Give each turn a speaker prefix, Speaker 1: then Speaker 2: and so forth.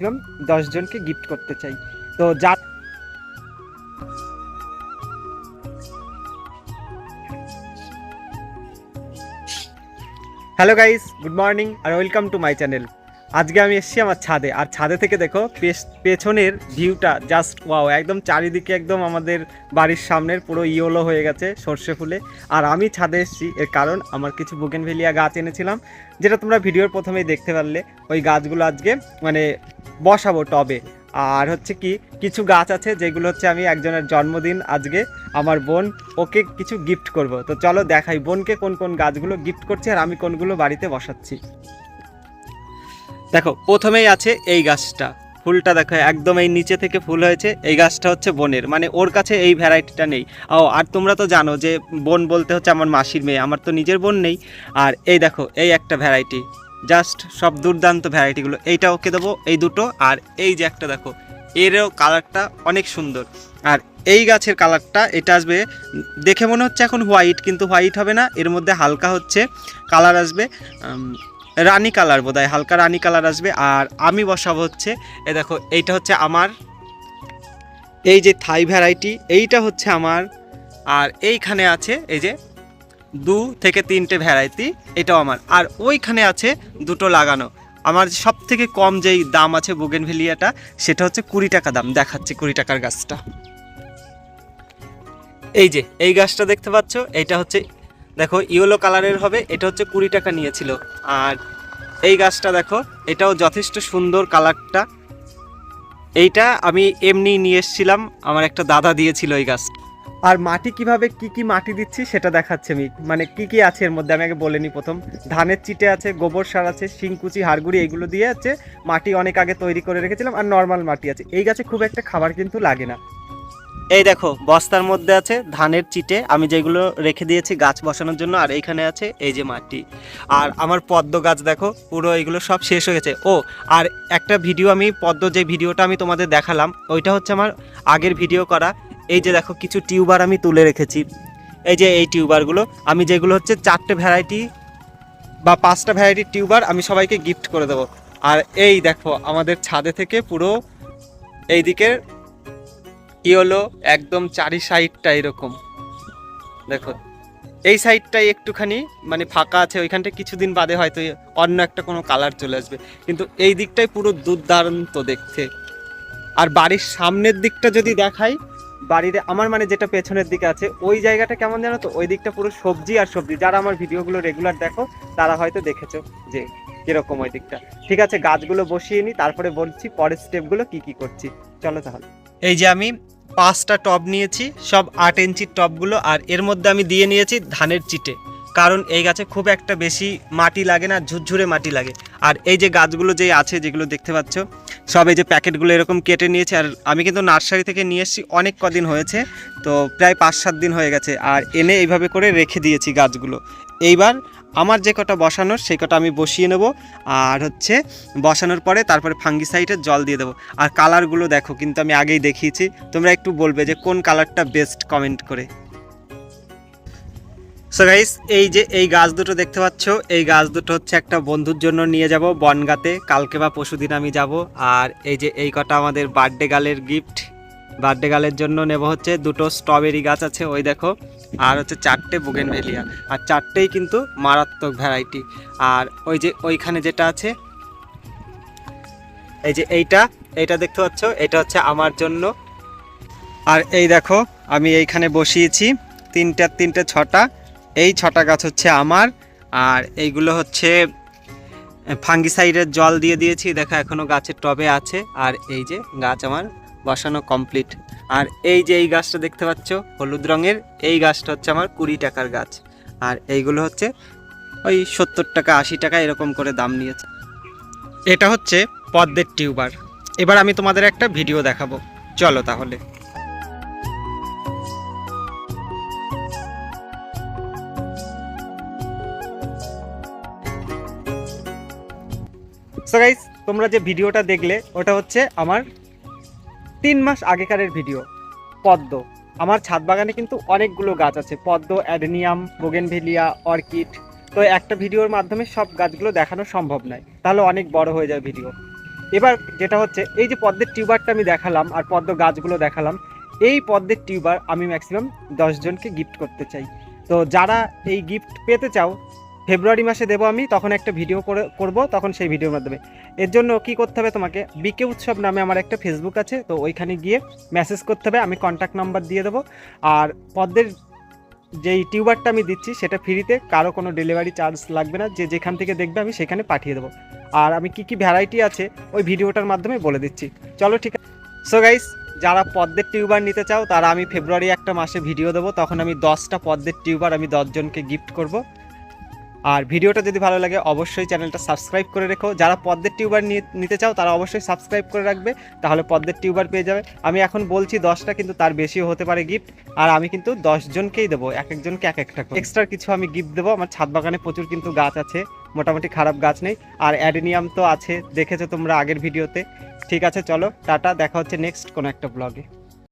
Speaker 1: ছিলাম দশ জনকে গিফট করতে চাই। তো যা হ্যালো গাইস গুড মর্নিং আর ওয়েলকাম টু মাই চ্যানেল আজকে আমি এসেছি আমার ছাদে। আর ছাদে থেকে দেখো পেছ- পেছনের ভিউটা জাস্ট ওয়াও একদম চারিদিকে একদম আমাদের বাড়ির সামনের পুরো ইয়োলো হয়ে গেছে সর্ষে ফুলে। আর আমি ছাদে এসেছি এর কারণ আমার কিছু বুগেনভেলিয়া গাছ এনেছিলাম, যেটা তোমরা ভিডিওর প্রথমেই দেখতে পারলে। ওই গাছগুলো আজকে মানে বসাবো টবে। আর হচ্ছে কি, কিছু গাছ আছে যেগুলো হচ্ছে আমি একজনের জন্মদিন আজকে আমার বোন ওকে কিছু গিফট করব। তো চলো দেখাই, বোনকে কোন কোন গাছগুলো গিফট করছি আর আমি কোনগুলো বাড়িতে বসাচ্ছি। দেখো, প্রথমেই আছে এই গাছটা। ফুলটা দেখো, একদম এই নিচে থেকে ফুল হয়েছে। এই গাছটা হচ্ছে বনের মানে ওর কাছে এই ভ্যারাইটিটা নেই। ও, আর তোমরা তো জানো যে বোন বলতে হচ্ছে আমার মাসির মেয়ে, আমার তো নিজের বোন নেই। আর এই দেখো, এই একটা ভ্যারাইটি, জাস্ট সব দুর্দান্ত ভ্যারাইটিগুলো। এইটা ওকে দেবো, এই দুটো, আর এই যে একটা দেখো, এরও কালারটা অনেক সুন্দর। আর এই গাছের কালারটা, এটা আসবে, দেখে মনে হচ্ছে এখন হোয়াইট, কিন্তু হোয়াইট হবে না, এর মধ্যে হালকা হচ্ছে, কালার আসবে রানী কালার বোধহয়, হালকা রানী কালার আসবে। আর আমি বসাবো হচ্ছে, এ দেখো, এইটা হচ্ছে আমার, এই যে থাই ভ্যারাইটি, এইটা হচ্ছে আমার, আর এইখানে আছে, এই যে দু থেকে তিনটে ভ্যারাইটি, এটাও আমার। আর ওইখানে আছে দুটো লাগানো। আমার সব থেকে কম যেই দাম আছে বুগেনভেলিয়াটা, সেটা হচ্ছে কুড়ি টাকা দাম। দেখাচ্ছে কুড়ি টাকার গাছটা। এই যে, এই গাছটা দেখতে পাচ্ছ, এইটা হচ্ছে দেখো, ইয়েলো কালারের হবে, এটা হচ্ছে কুড়ি টাকা নিয়েছিল। আর এই গাছটা দেখো, এটাও যথেষ্ট সুন্দর কালারটা। এইটা আমি এমনি নিয়ে এসেছিলাম, আমার একটা দাদা দিয়েছিল এই গাছ। আর মাটি কীভাবে কি কি মাটি দিচ্ছি সেটা দেখাচ্ছি আমি। মানে কি কি আছে এর মধ্যে, আমি আগে বলে নিই প্রথম। ধানের চিটে আছে, গোবর সার আছে শিংকুচি হাড়গুড়ি এইগুলো দিয়ে আছে মাটি অনেক আগে তৈরি করে রেখেছিলাম, আর নর্মাল মাটি আছে। এই গাছে খুব একটা খাবার কিন্তু লাগে না। এই দেখো, বস্তার মধ্যে আছে ধানের চিটে, আমি যেগুলো রেখে দিয়েছি গাছ বসানোর জন্য, আর এইখানে আছে এই যে মাটি। আর আমার পদ্ম গাছ দেখো, পুরো এগুলো সব শেষ হয়ে গেছে। ও, আর একটা ভিডিও আমি, পদ্ম যে ভিডিওটা আমি তোমাদের দেখালাম, ওইটা হচ্ছে আমার আগের ভিডিও করা। এই যে দেখো, কিছু টিউবার আমি তুলে রেখেছি। এই যে এই টিউবারগুলো, আমি যেগুলো হচ্ছে চারটে ভ্যারাইটি বা পাঁচটা ভ্যারাইটির টিউবার আমি সবাইকে গিফট করে দেবো। আর এই দেখো, আমাদের ছাদে থেকে পুরো এই দিকের কি হলো? একদম চারি সাইডটা এরকম। দেখো, এই সাইডটাই একটুখানি মানে ফাঁকা আছে ওইখানটা কিছুদিন বাদে হয়তো অন্য একটা কোনো কালার চলে আসবে। কিন্তু এই দিকটাই পুরো দুর্দান্ত দেখতে। আর বাড়ির সামনের দিকটা যদি দেখাই, বাড়ির আমার মানে যেটা পেছনের দিকে আছে, ওই জায়গাটা কেমন জানো তো? ওই দিকটা পুরো সবজি আর সবজি। যারা আমার ভিডিওগুলো রেগুলার দেখো, তারা হয়তো দেখেছ যে কীরকম ওই দিকটা। ঠিক আছে, গাছগুলো বসিয়ে নিই তারপরে বলছি পরের স্টেপগুলো কি কি করছি। চলো তাহলে। এই যে আমি পাঁচটা টব নিয়েছি, সব আট ইঞ্চির টবগুলো, আর এর মধ্যে আমি দিয়ে নিয়েছি ধানের চিটে। কারণ এই গাছে খুব একটা বেশি মাটি লাগে না, ঝুরঝুরে মাটি লাগে। আর এই যে গাছগুলো যে আছে, যেগুলো দেখতে পাচ্ছ, সব এই যে প্যাকেটগুলো এরকম কেটে নিয়েছে, আর আমি কিন্তু নার্সারি থেকে নিয়ে এসেছি, অনেক কদিন হয়েছে, তো প্রায় পাঁচ সাত দিন হয়ে গেছে। আর এনে এইভাবে করে রেখে দিয়েছি গাছগুলো। এইবার আমার যে কটা বসানোর, সেই কটা আমি বসিয়ে নেব। আর হচ্ছে, বসানোর পরে তারপরে ফাঙ্গিসাইডের জল দিয়ে দেবো। আর কালারগুলো দেখো, কিন্তু আমি আগেই দেখিয়েছি। তোমরা একটু বলবে যে কোন কালারটা বেস্ট কমেন্ট করে। সো গাইস এই যে এই গাছ দুটো দেখতে পাচ্ছ, এই গাছ দুটো হচ্ছে একটা বন্ধুর জন্য নিয়ে যাব বনগাতে। কালকে বা পরশুদিন আমি যাব। আর এই যে এই কটা আমাদের বার্থডে গালের গিফট বার্থডে গালের জন্য নেব হচ্ছে দুটো স্ট্রবেরি গাছ আছে, ওই দেখো। আর হচ্ছে চারটে বুগেনভেলিয়া আর চারটেই কিন্তু মারাত্মক ভ্যারাইটি আর ওই যে ওইখানে যেটা আছে, এই যে এইটা এইটা দেখতে পাচ্ছ? এটা হচ্ছে আমার জন্য। আর এই দেখো, আমি এইখানে বসিয়েছি তিনটা, তিনটে, ছটা। এই ছটা গাছ হচ্ছে আমার। আর এইগুলো হচ্ছে ফাঙ্গিসাইডের জল দিয়ে দিয়েছি। দেখো এখনও গাছের টবে আছে। আর এই যে গাছ আমার বসানো কমপ্লিট আর এই যে এই গাছটা দেখতে পাচ্ছ, হলুদ রঙের, এই গাছটা হচ্ছে আমার কুড়ি টাকার গাছ। আর এইগুলো হচ্ছে ওই সত্তর টাকা, আশি টাকা এরকম করে দাম নিয়েছে। এটা হচ্ছে পদ্মের টিউবার। এবার আমি তোমাদের একটা ভিডিও দেখাবো। চলো তাহলে। সো তোমরা যে ভিডিওটা দেখলে, ওটা হচ্ছে আমার তিন মাস আগেকারের ভিডিও। পদ্ম। আমার ছাদ বাগানে কিন্তু অনেকগুলো গাছ আছে। পদ্ম, অ্যাডেনিয়াম, বোগেনভেলিয়া, অর্কিড। তো একটা ভিডিওর মাধ্যমে সব গাছগুলো দেখানো সম্ভব নয়। তাহলে অনেক বড় হয়ে যায় ভিডিও। এবার যেটা হচ্ছে, এই যে পদ্মের টিউবারটা আমি দেখালাম আর পদ্ম গাছগুলো দেখালাম, এই পদ্মের টিউবার আমি ম্যাক্সিমাম জনকে গিফট করতে চাই। তো যারা এই গিফট পেতে চাও ফেব্রুয়ারি মাসে দেবো আমি, তখন একটা ভিডিও করে করব, তখন সেই ভিডিওর মাধ্যমে। এর জন্য কি করতে হবে তোমাকে বিকে উৎসব নামে আমার একটা ফেসবুক আছে, তো ওইখানে গিয়ে মেসেজ করতে হবে, আমি কন্ট্যাক্ট নাম্বার দিয়ে দেবো। আর পদ্মের যেই টিউবারটা আমি দিচ্ছি, সেটা ফ্রিতে কারও কোনো ডেলিভারি চার্জ লাগবে না, যে যেখান থেকে দেখবে আমি সেখানে পাঠিয়ে দেবো। আর আমি কি কি ভ্যারাইটি আছে, ওই ভিডিওটার মাধ্যমে বলে দিচ্ছি। চলো ঠিক আছে। সো গাইস যারা পদ্মের টিউবার নিতে চাও, তারা আমি ফেব্রুয়ারি একটা মাসে ভিডিও দেবো, তখন আমি দশটা পদ্মের টিউবার আমি দশজনকে গিফট করব। আর ভিডিওটা যদি ভালো লাগে, অবশ্যই চ্যানেলটা সাবস্ক্রাইব করে রেখো। যারা পদ্মের টিউবার নিতে চাও, তারা অবশ্যই সাবস্ক্রাইব করে রাখবে, তাহলে পদ্মের টিউবার পেয়ে যাবে। আমি এখন বলছি দশটা, কিন্তু তার বেশিও হতে পারে গিফট আর আমি কিন্তু দশজনকেই দেবো, এক একজনকে এক একটা এক্সট্রা কিছু আমি গিফট দেবো। আমার ছাদ বাগানে প্রচুর কিন্তু গাছ আছে, মোটামুটি খারাপ গাছ নেই। আর অ্যাডেনিয়াম তো আছে, দেখেছ তোমরা আগের ভিডিওতে। ঠিক আছে, চলো, টাটা, দেখা হচ্ছে নেক্সট কোনো একটা ব্লগে